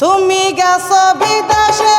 তুমি গেছো বিদেশে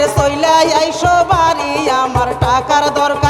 আরে সইলাই আইসো বাড়ি আমার টাকার দরকার।